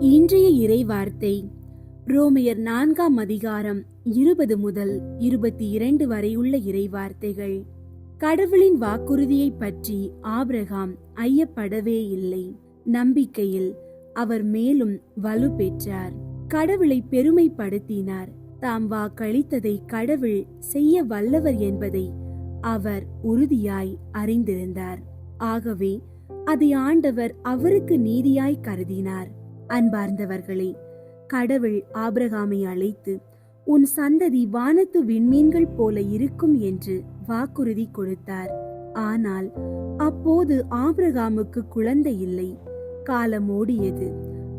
இன்றைய இறை வார்த்தை ரோமையர் நான்காம் அதிகாரம் இருபது முதல் இருபத்தி இரண்டு வரையுள்ள இறை வார்த்தைகள் கடவுளின் வாக்குறுதியை பற்றி ஆபிரகாம் ஐயப்படவே இல்லை. நம்பிக்கையில் அவர் மேலும் வலு பெற்றார். கடவுளை பெருமைப்படுத்தினார். தாம் வாக்களித்ததை கடவுள் செய்ய வல்லவர் என்பதை அவர் உறுதியாய் அறிந்திருந்தார். ஆகவே அதை ஆண்டவர் அவருக்கு நீதியாய் கருதினார். அன்பார்ந்தவர்களே கடவுள் ஆபிரகாமை அழைத்து உன் சந்ததி வானத்து விண்மீன்கள் போல இருக்கும் என்று வாக்குறுதி கொடுத்தார். ஆனால் அப்போது ஆபிரகாமுக்கு குழந்தை இல்லை. காலம் ஓடியது.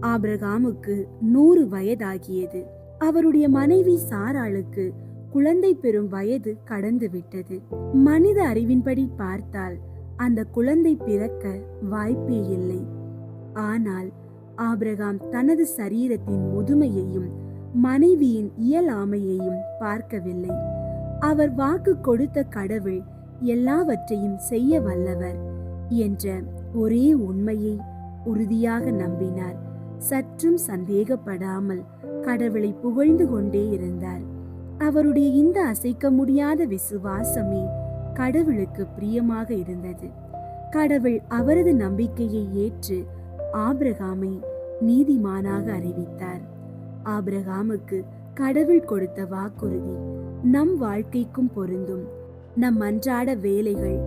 ஆபிரகாமுக்கு நூறு வயதாகியது. அவருடைய மனைவி சாராளுக்கு குழந்தை பெறும் வயது கடந்து விட்டது. மனித அறிவின்படி பார்த்தால் அந்த குழந்தை பிறக்க வாய்ப்பே இல்லை. ஆனால் ஆபிரகாம் தனது சரீரத்தின் முதுமையையும் மனைவியின் இயலாமையையும் பார்க்கவில்லை. அவர் வாக்கு கொடுத்த கடவுள் எல்லாவற்றையும் செய்ய வல்லவர் என்ற ஒரே உண்மையை உறுதியாக நம்பினார். சற்றும் சந்தேகப்படாமல் கடவுளை புகழ்ந்து கொண்டே இருந்தார். அவருடைய இந்த அசைக்க முடியாத விசுவாசமே கடவுளுக்கு பிரியமாக இருந்தது. கடவுள் அவரது நம்பிக்கையை ஏற்று ஆபிரகாமை நீதிமானாக அறிவித்தார். ஆபிரகாமுக்கு கடவுள் கொடுத்த வாக்குறுதி நம் வாழ்க்கைக்கும் பொருந்தும். நம் அன்றாட வேலைகள்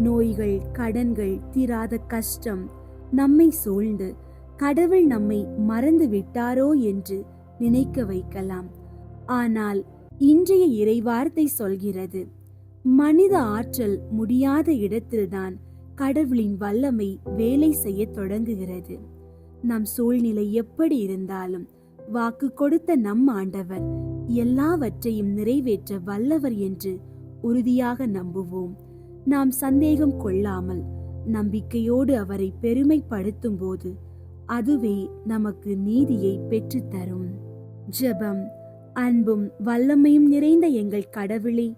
நோய்கள் கடன்கள் தீராத கஷ்டம் நம்மை சூழ்ந்து கடவுள் நம்மை மறந்து விட்டாரோ என்று நினைக்க வைக்கலாம். ஆனால் இன்றைய இறைவார்த்தை சொல்கிறது மனித ஆற்றல் முடியாத இடத்தில்தான் கடவுளின் வல்லமை வேலை செய்ய தொடங்குகிறது. நம் சூழ்நிலை எப்படி இருந்தாலும் வாக்கு கொடுத்த நம் ஆண்டவர் எல்லாவற்றையும் நிறைவேற்ற வல்லவர் என்று உறுதியாக நம்புவோம். நாம் சந்தேகம் கொள்ளாமல் நம்பிக்கையோடு அவரை பெருமைப்படுத்தும் போது அதுவே நமக்கு நீதியை பெற்றுத்தரும். ஜெபம். அன்பும் வல்லமையும் நிறைந்த எங்கள் கடவுளே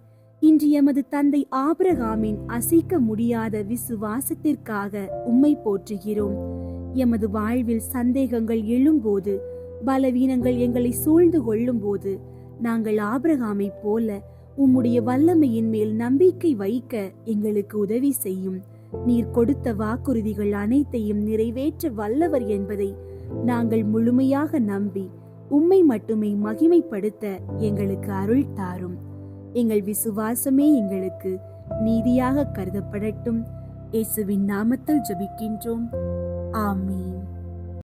இன்று எமது தந்தை ஆபிரகாமின் அசைக்க முடியாத விசுவாசத்திற்காக உம்மை போற்றுகிறோம். எமது வாழ்வில் சந்தேகங்கள் எழும்போது பலவீனங்கள் எங்களை சூழ்ந்து கொள்ளும் போது நாங்கள் ஆபிரகாமை போல உம்முடைய வல்லமையின் மேல் நம்பிக்கை வைக்க எங்களுக்கு உதவி செய்யும். நீர் கொடுத்த வாக்குறுதிகள் அனைத்தையும் நிறைவேற்ற வல்லவர் என்பதை நாங்கள் முழுமையாக நம்பி உம்மை மட்டுமே மகிமைப்படுத்த எங்களுக்கு அருள் தாரும். எங்கள் விசுவாசமே எங்களுக்கு நீதியாக கருதப்படட்டும். இயேசுவின் நாமத்தில் ஜபிக்கின்றோம். ஆமே